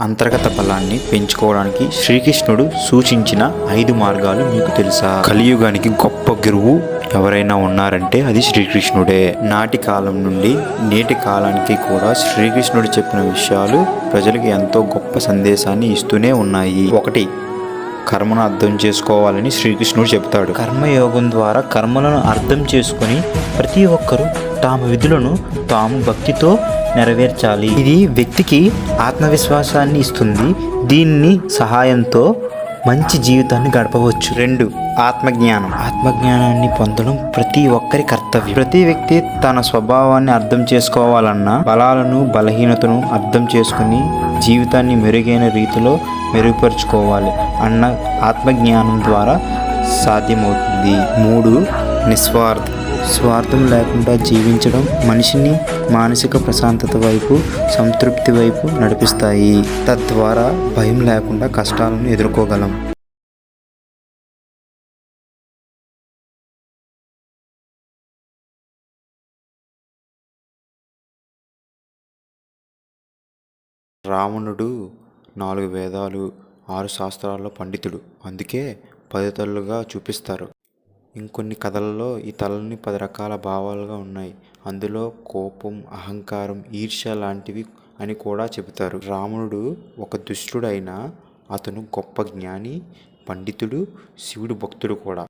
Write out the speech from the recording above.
అంతర్గత బలాన్ని పెంచుకోవడానికి శ్రీకృష్ణుడు సూచించిన ఐదు మార్గాలు మీకు తెలుసా? కలియుగానికి గొప్ప గురువు ఎవరైనా ఉన్నారంటే అది శ్రీకృష్ణుడే. నాటి కాలం నుండి నేటి కాలానికి కూడా శ్రీకృష్ణుడు చెప్పిన విషయాలు ప్రజలకు ఎంతో గొప్ప సందేశాన్ని ఇస్తూనే ఉన్నాయి. ఒకటి కర్మను అర్థం చేసుకోవాలని శ్రీకృష్ణుడు చెప్తాడు కర్మయోగం ద్వారా కర్మలను అర్థం చేసుకొని ప్రతి ఒక్కరూ తాము విధులను తాము భక్తితో నెరవేర్చాలి. ఇది వ్యక్తికి ఆత్మవిశ్వాసాన్ని ఇస్తుంది. దీన్ని సహాయంతో మంచి జీవితాన్ని గడపవచ్చు. రెండు ఆత్మజ్ఞానం. ఆత్మజ్ఞానాన్ని పొందడం ప్రతి ఒక్కరి కర్తవ్యం. ప్రతి వ్యక్తి తన స్వభావాన్ని అర్థం చేసుకోవాలన్నా బలాలను బలహీనతను అర్థం చేసుకుని జీవితాన్ని మెరుగైన రీతిలో మెరుగుపరుచుకోవాలి అన్న ఆత్మజ్ఞానం ద్వారా సాధ్యమవుతుంది. మూడు నిస్వార్థ. స్వార్థం లేకుండా జీవించడం మనిషిని మానసిక ప్రశాంతత వైపు సంతృప్తి వైపు నడిపిస్తాయి. తద్వారా భయం లేకుండా కష్టాలను ఎదుర్కోగలం. రావణుడు నాలుగు వేదాలు ఆరు శాస్త్రాల్లో పండితుడు. అందుకే పదితరలుగా చూపిస్తారు. ఇంకొన్ని కథలలో ఈ తలని పది రకాల భావాలుగా ఉన్నాయి. అందులో కోపం అహంకారం ఈర్ష్య లాంటివి అని కూడా చెబుతారు. రావణుడు ఒక దుష్టుడైన అతను గొప్ప జ్ఞాని పండితుడు శివుడు భక్తుడు కూడా.